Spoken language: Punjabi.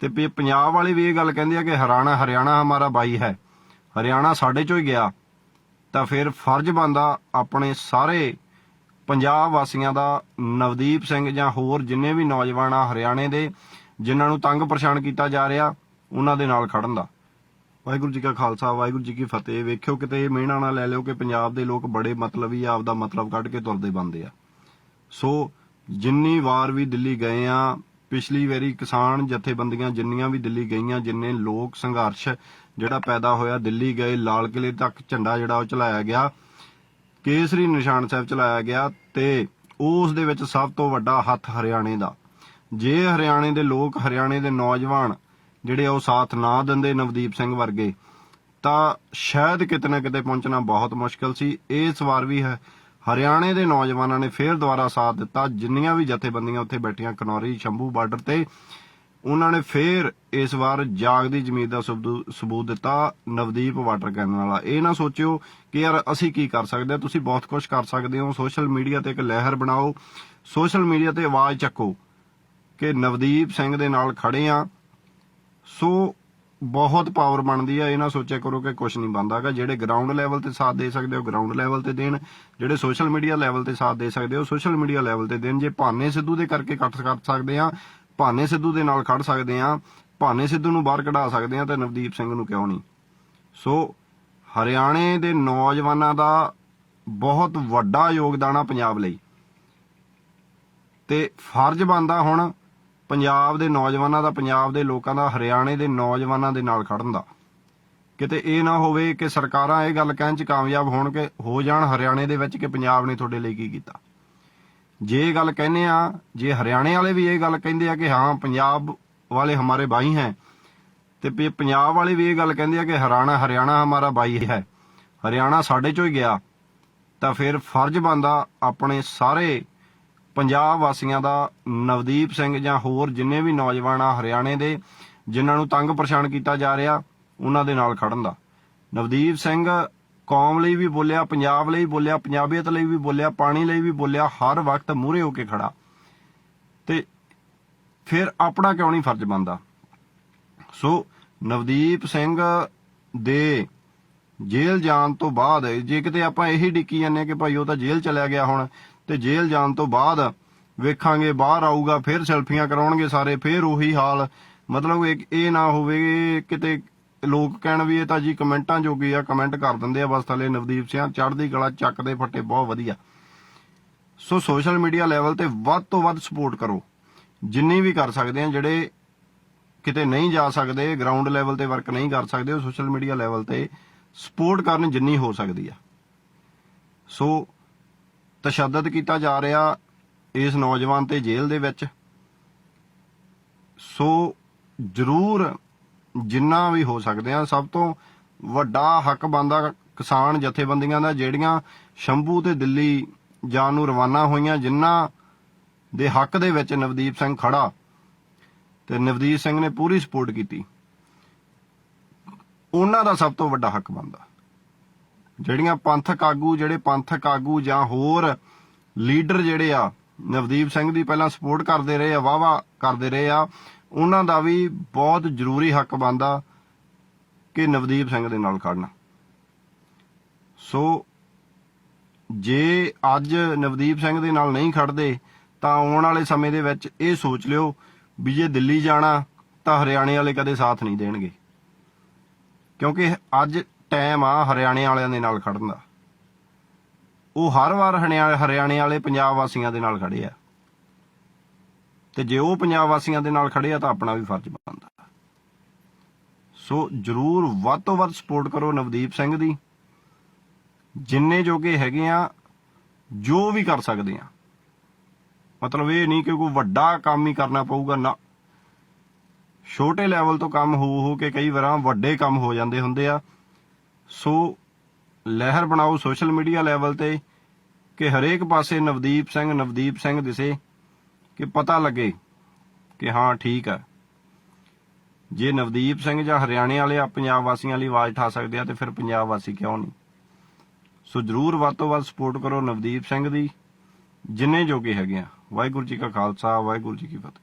ਤੇ ਵੀ ਪੰਜਾਬ ਵਾਲੇ ਵੀ ਇਹ ਗੱਲ ਕਹਿੰਦੇ ਆ ਕਿ ਹਰਿਆਣਾ ਹਰਿਆਣਾ ਹਮਾਰਾ ਬਾਈ ਹੈ। ਹਰਿਆਣਾ ਸਾਡੇ ਚੋਂ ਹੀ ਗਿਆ। ਤਾਂ ਫਿਰ ਫਰਜ਼ ਬੰਦਾ ਆਪਣੇ ਸਾਰੇ ਪੰਜਾਬ ਵਾਸੀਆਂ ਦਾ, ਨਵਦੀਪ ਸਿੰਘ ਜਾਂ ਹੋਰ ਜਿੰਨੇ ਵੀ ਨੌਜਵਾਨ ਆ ਹਰਿਆਣੇ ਦੇ, ਜਿਨ੍ਹਾਂ ਨੂੰ ਤੰਗ ਪਰੇਸ਼ਾਨ ਕੀਤਾ ਜਾ ਰਿਹਾ, ਉਹਨਾਂ ਦੇ ਨਾਲ ਖੜਨ ਦਾ। ਵਾਹਿਗੁਰੂ ਜੀ ਕਾ ਖਾਲਸਾ, ਵਾਹਿਗੁਰੂ ਜੀ ਕੀ ਫਤਿਹ। ਵੇਖਿਓ ਕਿਤੇ ਇਹ ਮਿਹਣਾ ਨਾ ਲੈ ਲਿਓ ਕਿ ਪੰਜਾਬ ਦੇ ਲੋਕ ਬੜੇ ਮਤਲਬੀ ਆ, ਆਪਦਾ ਮਤਲਬ ਕੱਢ ਕੇ ਤੁਰਦੇ ਬੰਦੇ ਆ। ਸੋ ਜਿੰਨੀ ਵਾਰ ਵੀ ਦਿੱਲੀ ਗਏ ਆ ਪਿਛਲੀ ਵਾਰੀ ਕਿਸਾਨ ਜਥੇਬੰਦੀਆਂ ਜਿੰਨੀਆਂ ਵੀ ਦਿੱਲੀ ਗਈਆਂ, ਜਿੰਨੇ ਲੋਕ ਸੰਘਰਸ਼ ਜਿਹੜਾ ਪੈਦਾ ਹੋਇਆ, ਦਿੱਲੀ ਗਏ, ਲਾਲ ਕਿਲੇ ਤੱਕ ਝੰਡਾ ਜਿਹੜਾ ਉਹ ਚਲਾਇਆ ਗਿਆ, ਕੇਸਰੀ ਨਿਸ਼ਾਨ ਸਾਹਿਬ ਚਲਾਇਆ ਗਿਆ ਤੇ ਉਸ ਦੇ ਵਿੱਚ ਸਭ ਤੋਂ ਵੱਡਾ ਹੱਥ ਹਰਿਆਣੇ ਦਾ। ਜੇ ਹਰਿਆਣੇ ਦੇ ਲੋਕ ਹਰਿਆਣੇ ਦੇ ਨੌਜਵਾਨ ਜਿਹੜੇ ਉਹ ਸਾਥ ਨਾ ਦਿੰਦੇ ਨਵਦੀਪ ਸਿੰਘ ਵਰਗੇ, ਤਾਂ ਸ਼ਾਇਦ ਕਿਤੇ ਨਾ ਕਿਤੇ ਪਹੁੰਚਣਾ ਬਹੁਤ ਮੁਸ਼ਕਲ ਸੀ। ਇਸ ਵਾਰ ਵੀ ਹੈ ਹਰਿਆਣੇ ਦੇ ਨੌਜਵਾਨਾਂ ਨੇ ਫੇਰ ਦੁਬਾਰਾ ਸਾਥ ਦਿੱਤਾ। ਜਿੰਨੀਆਂ ਵੀ ਜਥੇਬੰਦੀਆਂ ਉੱਥੇ ਬੈਠੀਆਂ, ਕਨੌਰੀ, ਸ਼ੰਭੂ ਬਾਰਡਰ ਤੇ, ਉਹਨਾਂ ਨੇ ਫੇਰ ਇਸ ਵਾਰ ਜਾਗਦੀ ਜ਼ਮੀਰ ਦਾ ਸਬਦੂ- ਸਬੂਤ ਦਿੱਤਾ, ਨਵਦੀਪ ਵਾਟਰ ਕੈਨਨ ਵਾਲਾ। ਇਹ ਨਾ ਸੋਚਿਓ ਕਿ ਯਾਰ ਅਸੀਂ ਕੀ ਕਰ ਸਕਦੇ ਹਾਂ, ਤੁਸੀਂ ਬਹੁਤ ਕੁਝ ਕਰ ਸਕਦੇ ਹੋ। ਸੋਸ਼ਲ ਮੀਡੀਆ ਤੇ ਇੱਕ ਲਹਿਰ ਬਣਾਓ। ਸੋਸ਼ਲ ਮੀਡੀਆ ਤੇ ਆਵਾਜ਼ ਚੱਕੋ ਕਿ ਨਵਦੀਪ ਸਿੰਘ ਦੇ ਨਾਲ ਖੜੇ ਆ ਸੋ ਬਹੁਤ ਪਾਵਰ ਬਣਦੀ ਆ, ਇਹ ਨਾ ਸੋਚਿਆ ਕਰੋ ਕਿ ਕੁਝ ਨਹੀਂ ਬਣਦਾਗਾ ਜਿਹੜੇ ਗਰਾਊਂਡ ਲੈਵਲ ਤੇ ਸਾਥ ਦੇ ਸਕਦੇ ਹੋ ਗਰਾਊਂਡ ਲੈਵਲ ਤੇ ਦੇਣ। ਜਿਹੜੇ ਸੋਸ਼ਲ ਮੀਡੀਆ ਲੈਵਲ ਤੇ ਸਾਥ ਦੇ ਸਕਦੇ ਹੋ ਸੋਸ਼ਲ ਮੀਡੀਆ ਲੈਵਲ ਤੇ ਦੇਣ। ਜੇ ਭਾਨੇ ਸਿੱਧੂ ਦੇ ਕਰਕੇ ਕੱਟ ਕਰ ਸਕਦੇ ਆ, ਭਾਨੇ ਸਿੱਧੂ ਦੇ ਨਾਲ ਖੜ ਸਕਦੇ ਆ, ਭਾਨੇ ਸਿੱਧੂ ਨੂੰ ਬਾਹਰ ਕਢਾ ਸਕਦੇ ਆ, ਤਾਂ ਨਵਦੀਪ ਸਿੰਘ ਨੂੰ ਕਿਉਂ ਨਹੀਂ? ਸੋ, ਹਰਿਆਣੇ ਦੇ ਨੌਜਵਾਨਾਂ ਦਾ ਬਹੁਤ ਵੱਡਾ ਯੋਗਦਾਨ ਆ ਪੰਜਾਬ ਲਈ। ਤੇ ਫਰਜ਼ ਬਣਦਾ ਹੁਣ ਪੰਜਾਬ ਦੇ ਨੌਜਵਾਨਾਂ ਦਾ, ਪੰਜਾਬ ਦੇ ਲੋਕਾਂ ਦਾ, ਹਰਿਆਣੇ ਦੇ ਨੌਜਵਾਨਾਂ ਦੇ ਨਾਲ ਖੜਨ ਦਾ। ਕਿਤੇ ਇਹ ਨਾ ਹੋਵੇ ਕਿ ਸਰਕਾਰਾਂ ਇਹ ਗੱਲ ਕਹਿਣ ਚ ਕਾਮਯਾਬ ਹੋਣ ਕਿ ਹੋ ਜਾਣ ਹਰਿਆਣੇ ਦੇ ਵਿੱਚ ਕਿ ਪੰਜਾਬ ਨੇ ਤੁਹਾਡੇ ਲਈ ਕੀ ਕੀਤਾ। ਜੇ ਇਹ ਗੱਲ ਕਹਿੰਦੇ ਆ, ਜੇ ਹਰਿਆਣੇ ਵਾਲੇ ਵੀ ਇਹ ਗੱਲ ਕਹਿੰਦੇ ਆ ਕਿ ਹਾਂ, ਪੰਜਾਬ ਵਾਲੇ ਹਮਾਰੇ ਭਾਈ ਹੈ, ਤੇ ਪੰਜਾਬ ਵਾਲੇ ਵੀ ਇਹ ਗੱਲ ਕਹਿੰਦੇ ਆ ਕਿ ਹਰਿਆਣਾ ਹਰਿਆਣਾ ਹਮਾਰਾ ਭਾਈ ਹੈ, ਹਰਿਆਣਾ ਸਾਡੇ ਚੋਂ ਹੀ ਗਿਆ, ਤਾਂ ਫਿਰ ਫਰਜ਼ ਬੰਦਾ ਆਪਣੇ ਸਾਰੇ ਪੰਜਾਬ ਵਾਸੀਆਂ ਦਾ ਨਵਦੀਪ ਸਿੰਘ ਜਾਂ ਹੋਰ ਜਿੰਨੇ ਵੀ ਨੌਜਵਾਨ ਆ ਹਰਿਆਣੇ ਦੇ, ਜਿਨ੍ਹਾਂ ਨੂੰ ਤੰਗ ਪਰੇਸ਼ਾਨ ਕੀਤਾ ਜਾ ਰਿਹਾ, ਉਹਨਾਂ ਦੇ ਨਾਲ ਖੜਨ ਦਾ। ਨਵਦੀਪ ਸਿੰਘ ਕੌਮ ਲਈ ਵੀ ਬੋਲਿਆ, ਪੰਜਾਬ ਲਈ ਬੋਲਿਆ, ਪੰਜਾਬੀਅਤ ਲਈ ਵੀ ਬੋਲਿਆ, ਪਾਣੀ ਲਈ ਵੀ ਬੋਲਿਆ, ਹਰ ਵਕਤ ਮੂਹਰੇ ਹੋ ਕੇ ਖੜਾ। ਤੇ ਫਿਰ ਆਪਣਾ ਕਿਉਂ ਨਹੀਂ ਫਰਜ਼ ਬਣਦਾ? ਸੋ ਨਵਦੀਪ ਸਿੰਘ ਦੇ ਜੇਲ੍ਹ ਜਾਣ ਤੋਂ ਬਾਅਦ ਜੇ ਕਿਤੇ ਆਪਾਂ ਇਹੀ ਡਿੱਕੀ ਜਾਂਦੇ ਹਾਂ ਕਿ ਭਾਈ ਉਹ ਤਾਂ ਜੇਲ੍ਹ ਚਲਿਆ ਗਿਆ ਹੁਣ ਤੇ ਜੇਲ੍ਹ ਜਾਣ ਤੋਂ ਬਾਅਦ ਵੇਖਾਂਗੇ, ਬਾਹਰ ਆਊਗਾ, ਫਿਰ ਸੈਲਫੀਆਂ ਕਰਾਉਣਗੇ ਸਾਰੇ, ਫਿਰ ਉਹੀ ਹਾਲ। ਮਤਲਬ ਇਹ ਨਾ ਹੋਵੇ ਕਿਤੇ ਲੋਕ ਕਹਿਣ ਵੀ ਇਹ ਤਾਂ ਜੀ ਕਮੈਂਟਾਂ ਜੋਗੀ ਆ, ਕਮੈਂਟ ਕਰ ਦਿੰਦੇ ਆ, ਬਸ ਥੱਲੇ ਨਵਦੀਪ ਸਿੰਘ ਚੜ੍ਹਦੀ ਕਲਾ ਚੱਕਦੇ ਫੱਟੇ, ਬਹੁਤ ਵਧੀਆ। ਸੋ ਸੋਸ਼ਲ ਮੀਡੀਆ ਲੈਵਲ ਤੇ ਵੱਧ ਤੋਂ ਵੱਧ ਸਪੋਰਟ ਕਰੋ। ਜਿੰਨੀ ਵੀ ਕਰ ਸਕਦੇ ਆ, ਜਿਹੜੇ ਕਿਤੇ ਨਹੀਂ ਜਾ ਸਕਦੇ, ਗਰਾਊਂਡ ਲੈਵਲ ਤੇ ਵਰਕ ਨਹੀਂ ਕਰ ਸਕਦੇ, ਉਹ ਸੋਸ਼ਲ ਮੀਡੀਆ ਲੈਵਲ ਤੇ ਸਪੋਰਟ ਕਰਨ ਜਿੰਨੀ ਹੋ ਸਕਦੀ ਆ। ਸੋ ਤਸ਼ੱਦਦ ਕੀਤਾ ਜਾ ਰਿਹਾ ਇਸ ਨੌਜਵਾਨ ਤੇ ਜੇਲ੍ਹ ਦੇ ਵਿੱਚ। ਸੋ ਜ਼ਰੂਰ ਜਿੰਨਾ ਵੀ ਹੋ ਸਕਦੇ ਆ, ਸਭ ਤੋਂ ਵੱਡਾ ਹੱਕ ਬੰਦਾ ਕਿਸਾਨ ਜਥੇਬੰਦੀਆਂ ਦਾ, ਜਿਹੜੀਆਂ ਸ਼ੰਭੂ ਤੇ ਦਿੱਲੀ ਜਾਣ ਨੂੰ ਰਵਾਨਾ ਹੋਈਆਂ ਜਿਨ੍ਹਾਂ ਦੇ ਹੱਕ ਦੇ ਵਿੱਚ ਨਵਦੀਪ ਸਿੰਘ ਖੜਾ ਤੇ ਨਵਦੀਪ ਸਿੰਘ ਨੇ ਪੂਰੀ ਸਪੋਰਟ ਕੀਤੀ। ਉਹਨਾਂ ਦਾ ਸਭ ਤੋਂ ਵੱਡਾ ਹੱਕ ਬਣਦਾ। ਜਿਹੜੀਆਂ ਪੰਥਕ ਆਗੂ, ਜਿਹੜੇ ਪੰਥਕ ਆਗੂ ਜਾਂ ਹੋਰ ਲੀਡਰ ਜਿਹੜੇ ਆ, ਨਵਦੀਪ ਸਿੰਘ ਦੀ ਪਹਿਲਾਂ ਸਪੋਰਟ ਕਰਦੇ ਰਹੇ ਆ ਵਾਵਾ ਕਰਦੇ ਰਹੇ ਆ, ਉਹਨਾਂ ਦਾ ਵੀ ਬਹੁਤ ਜ਼ਰੂਰੀ ਹੱਕ ਬਣਦਾ ਕਿ ਨਵਦੀਪ ਸਿੰਘ ਦੇ ਨਾਲ ਖੜਨਾ। ਸੋ ਜੇ ਅੱਜ ਨਵਦੀਪ ਸਿੰਘ ਦੇ ਨਾਲ ਨਹੀਂ ਖੜਦੇ, ਤਾਂ ਆਉਣ ਵਾਲੇ ਸਮੇਂ ਦੇ ਵਿੱਚ ਇਹ ਸੋਚ ਲਿਓ ਵੀ ਜੇ ਦਿੱਲੀ ਜਾਣਾ, ਤਾਂ ਹਰਿਆਣੇ ਵਾਲੇ ਕਦੇ ਸਾਥ ਨਹੀਂ ਦੇਣਗੇ। ਕਿਉਂਕਿ ਅੱਜ ਟਾਈਮ ਆ ਹਰਿਆਣੇ ਵਾਲਿਆਂ ਦੇ ਨਾਲ ਖੜਨ ਦਾ। ਉਹ ਹਰ ਵਾਰ ਹਰਿਆ- ਹਰਿਆਣੇ ਵਾਲੇ ਪੰਜਾਬ ਵਾਸੀਆਂ ਦੇ ਨਾਲ ਖੜੇ ਆ। ਤੇ ਜੇ ਉਹ ਪੰਜਾਬ ਵਾਸੀਆਂ ਦੇ ਨਾਲ ਖੜੇ ਆ ਤਾਂ ਆਪਣਾ ਵੀ ਫਰਜ਼ ਬਣਦਾ। ਸੋ ਜਰੂਰ ਵੱਧ ਤੋਂ ਵੱਧ ਸਪੋਰਟ ਕਰੋ ਨਵਦੀਪ ਸਿੰਘ ਦੀ। ਜਿੰਨੇ ਜੋਗੇ ਹੈਗੇ ਆ, ਜੋ ਵੀ ਕਰ ਸਕਦੇ ਆ। ਮਤਲਬ ਇਹ ਨਹੀਂ ਕਿ ਕੋਈ ਵੱਡਾ ਕੰਮ ਹੀ ਕਰਨਾ ਪਊਗਾ, ਨਾ। ਛੋਟੇ ਲੈਵਲ ਤੋਂ ਕੰਮ ਹੋ ਹੋ ਕੇ ਕਈ ਵਾਰਾਂ ਵੱਡੇ ਕੰਮ ਹੋ ਜਾਂਦੇ ਹੁੰਦੇ ਆ। ਸੋ ਲਹਿਰ ਬਣਾਓ ਸੋਸ਼ਲ ਮੀਡੀਆ ਲੈਵਲ ਤੇ ਕਿ ਹਰੇਕ ਪਾਸੇ ਨਵਦੀਪ ਸਿੰਘ ਨਵਦੀਪ ਸਿੰਘ ਦਿਸੇ ਕਿ ਪਤਾ ਲੱਗੇ ਕਿ ਹਾਂ, ਠੀਕ ਆ। ਜੇ ਨਵਦੀਪ ਸਿੰਘ ਜਾਂ ਹਰਿਆਣੇ ਵਾਲੇ ਆ ਪੰਜਾਬ ਵਾਸੀਆਂ ਲਈ ਆਵਾਜ਼ ਠਾ ਸਕਦੇ ਆ ਤੇ ਫਿਰ ਪੰਜਾਬ ਵਾਸੀ ਕਿਉਂ ਨਹੀਂ? ਸੋ ਜਰੂਰ ਵੱਧ ਤੋਂ ਵੱਧ ਸਪੋਰਟ ਕਰੋ ਨਵਦੀਪ ਸਿੰਘ ਦੀ, ਜਿੰਨੇ ਜੋਗੇ ਹੈਗੇ ਆ। ਵਾਹਿਗੁਰੂ ਜੀ ਕਾ ਖਾਲਸਾ, ਵਾਹਿਗੁਰੂ ਜੀ ਕੀ ਫਤਿਹ।